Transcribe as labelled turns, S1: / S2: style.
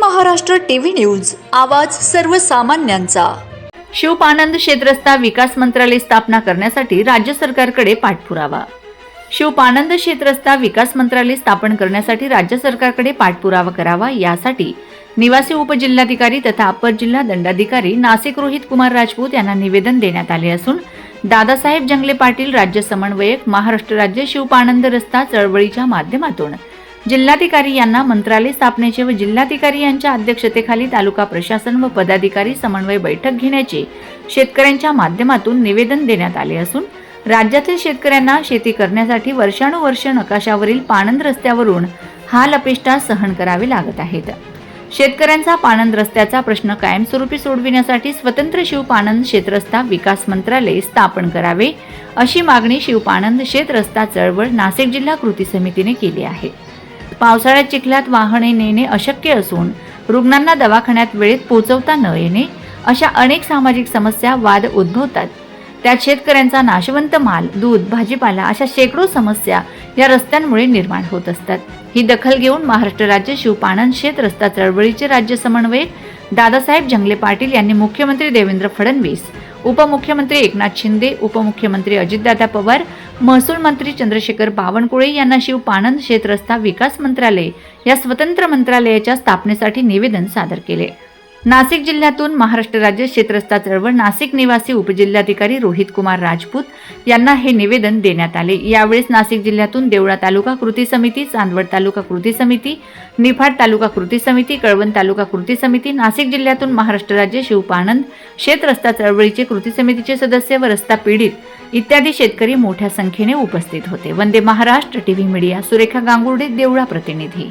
S1: Maharashtra TV news आवाज सर्वसामान्यांचा.
S2: शिवपानंद शेतरस्ता विकास मंत्रालय स्थापना करण्यासाठी राज्य सरकारकडे पाठपुरावा. शिवपानंद शेतरस्ता विकास मंत्रालय स्थापन करण्यासाठी राज्य सरकारकडे पाठपुरावा करावा यासाठी निवासी उपजिल्हाधिकारी तथा अपर जिल्हा दंडाधिकारी नाशिक रोहित कुमार राजपूत यांना निवेदन देण्यात आले असून दादासाहेब जंगले पाटील राज्य समन्वयक महाराष्ट्र राज्य शिवपानंद रस्ता चळवळीच्या माध्यमातून जिल्हाधिकारी यांना मंत्रालय स्थापनेचे व जिल्हाधिकारी यांच्या अध्यक्षतेखाली तालुका प्रशासन व पदाधिकारी समन्वय बैठक घेण्याचे शेतकऱ्यांच्या माध्यमातून निवेदन देण्यात आले असून राज्यातील शेतकऱ्यांना शेती करण्यासाठी वर्षानुवर्ष नकाशावरील पाणंद रस्त्यावरून हाल अपेष्टा सहन करावे लागत आहेत. शेतकऱ्यांचा पाणंद रस्त्याचा प्रश्न कायमस्वरूपी सोडविण्यासाठी स्वतंत्र शिवपाणंद शेतरस्ता विकास मंत्रालय स्थापन करावे अशी मागणी शिवपाणंद शेतरस्ता चळवळ नाशिक जिल्हा कृती समितीने केली आहे. पावसाळ्यात चिखल्यात वाहने नेणे अशक्य असून रुग्णांना दवाखान्यात वेळेत पोहोचवता न येणे अशा अनेक सामाजिक समस्या वाद उद्भवतात. त्यात शेतकऱ्यांचा नाशवंत माल दूध भाजीपाला अशा शेकडो समस्या या रस्त्यांमुळे निर्माण होत असतात. ही दखल घेऊन महाराष्ट्र राज्य शिवपाणंद शेत रस्ता चळवळीचे राज्य समन्वयक दादासाहेब जंगले पाटील यांनी मुख्यमंत्री देवेंद्र फडणवीस उपमुख्यमंत्री एकनाथ शिंदे उपमुख्यमंत्री अजितदादा पवार महसूल मंत्री चंद्रशेखर बावनकुळे यांना शिव पानंद क्षेत्रस्था विकास मंत्रालय या स्वतंत्र मंत्रालयाच्या स्थापनेसाठी निवेदन सादर केले. नाशिक जिल्ह्यातून महाराष्ट्र राज्य क्षेत्रस्था चळवळ नाशिक निवासी उपजिल्हाधिकारी रोहित कुमार राजपूत यांना हे निवेदन देण्यात आले. यावेळेस नाशिक जिल्ह्यातून देवळा तालुका कृती समिती चांदवड तालुका कृती समिती निफाड तालुका कृती समिती कळवण तालुका कृती समिती नाशिक जिल्ह्यातून महाराष्ट्र राज्य शिवपानंद शेत चळवळीचे कृती समितीचे सदस्य व रस्ता पीडित इत्यादी शेतकरी मोठ्या संख्येने उपस्थित होते. वंदे महाराष्ट्र टीव्ही मीडिया सुरेखा गांगुर्डे देवळा प्रतिनिधी.